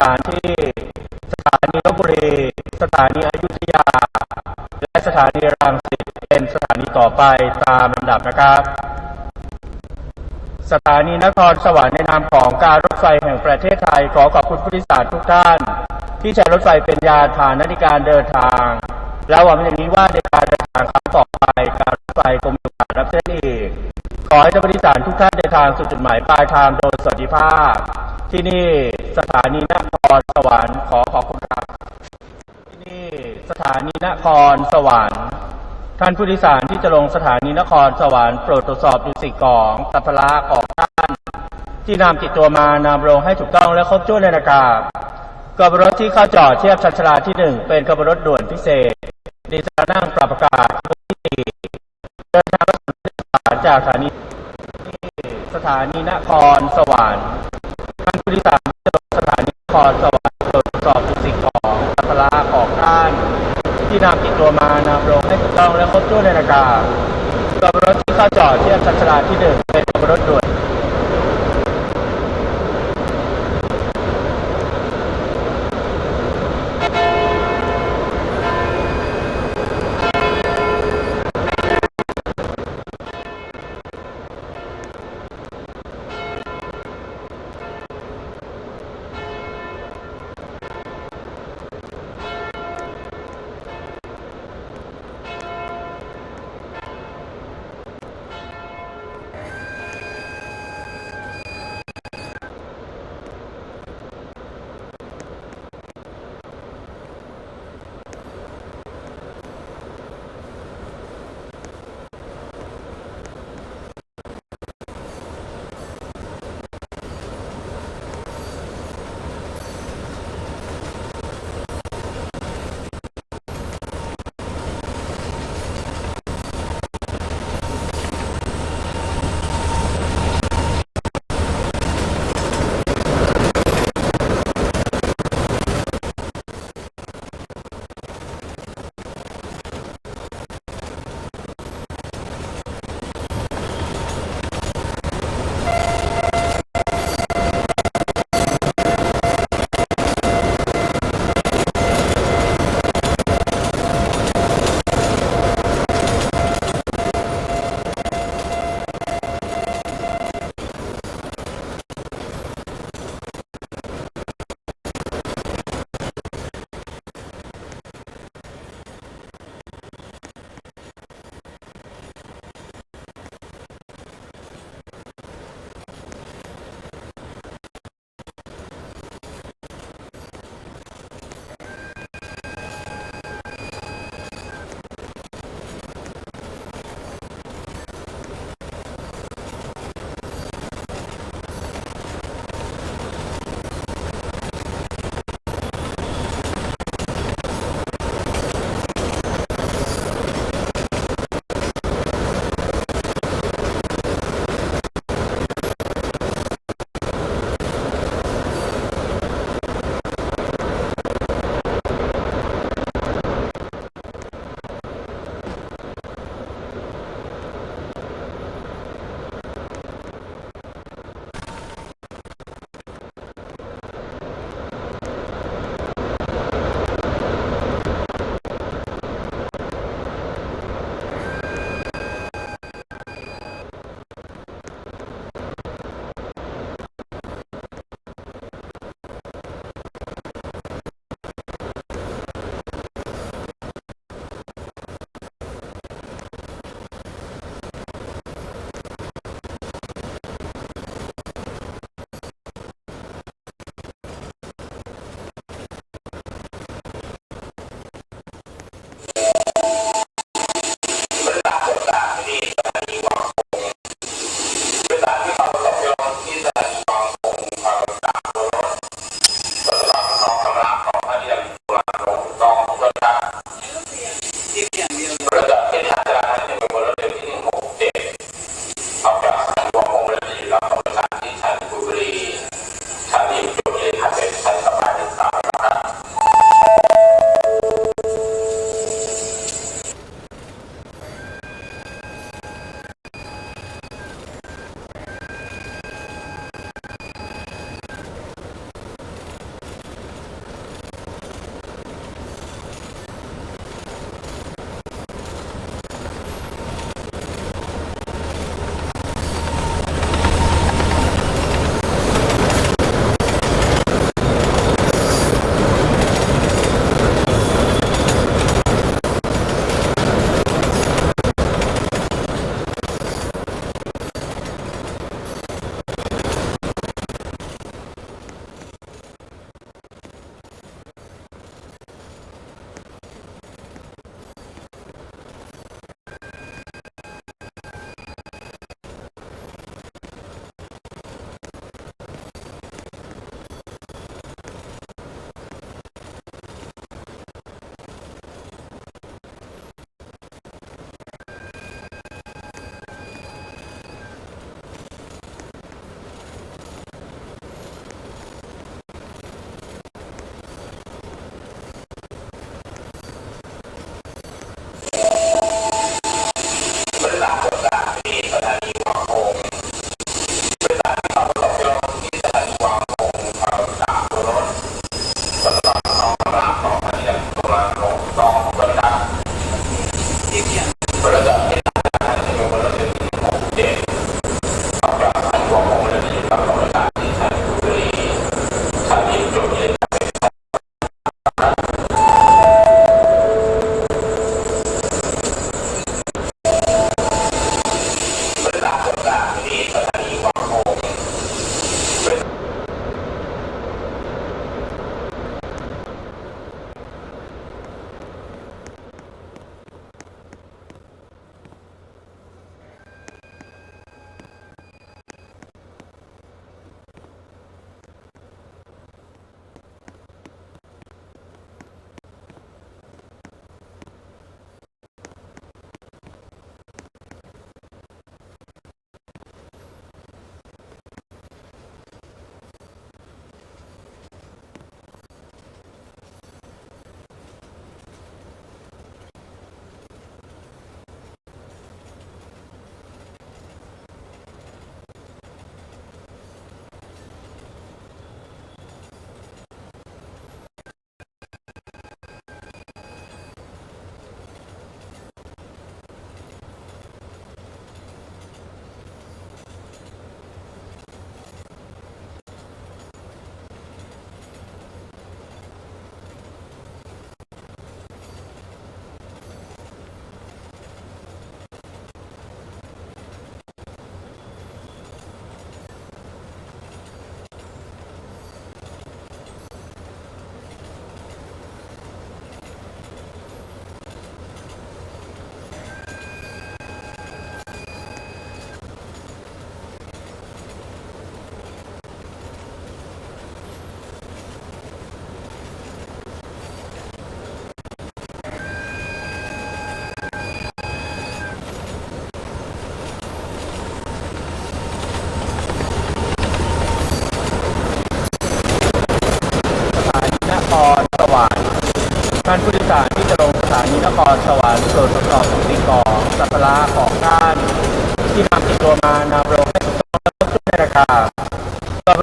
ถานที่สถานีลบบุรี สถานีอยุธยา และสถานีรังสิตเป็นสถานีต่อไปตามลำดับนะครับ สถานีนครสวรรค์ในนามของการรถไฟแห่งประเทศไทยขอขอบคุณผู้โดยสารทุกท่าน ที่ใช้รถไฟเป็นยานพาหนะในการเดินทาง และหวังอย่างนี้ว่าในการเดินทางครั้งต่อไปการรถไฟคงมีโอกาสรับเส้นอีกขอให้ท่านผู้โดยสารทุกท่านเดินทางสู่จุดหมายปลายทางโดยสวัสดิภาพ ที่นี่สถานีนครสวรรค์ขอขอบคุณครับ ที่นี่สถานีนครสวรรค์ท่านผู้โดยสารที่จะลงสถานีนครสวรรค์โปรดตรวจสอบดูสิ่งของสัมภาระของท่าน ที่นำติดตัวมานำลงให้ถูกต้องและครบถ้วนในอากาศกบรถที่เข้าจอดเทียบชันชลาที่หนึ่งเป็นกบรถด่วนพิเศษดิฉันนั่งปรับอากาศที่สี่เดินทางรับผู้โดยสารจากสถานีสถานีนครสวรรค์ ท่านผู้โดยสารจะลงสถานีนครสวรรค์ตรวจสอบสิ่งของอัตราของท่าน ที่นำติดตัวมานำลงให้ถูกต้องและครบถ้วนในอากาศกบรถที่เข้าจอดเทียบชันชลาที่หนึ่งเป็นรถด่วน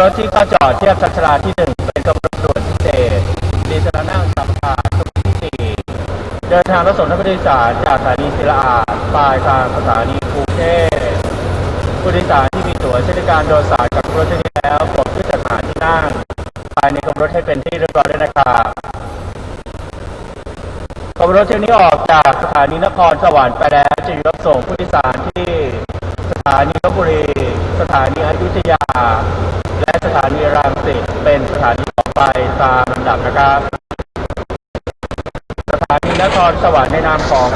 รถที่เข้าจอดเทียบชัชราที่หนึ่งเป็นกำลังด่วนพิเศษดีเซลนั่งสัมภาระที่สี่เดินทางรับส่งนักผู้โดยสารจากสถานีศิลาอาดปลายทางสถานีกรุงเทพผู้โดยสารที่มีตั๋วใช้ในการโดยสารกับรถที่นี้แล้วกดที่จัดหาที่นั่งภายในกรมรถให้เป็นที่เรียบร้อยด้วยนะครับกรมรถเที่ยวนี้ออกจากสถานีนครสวรรค์ไปแล้วจะรับส่งผู้โดยสารที่สถานีลบบุรี สถานีอยุธยา และสถานีรังสิตเป็นสถานีต่อไปตามลำดับนะ ครับ สถานีนครสวรรค์ในนามของ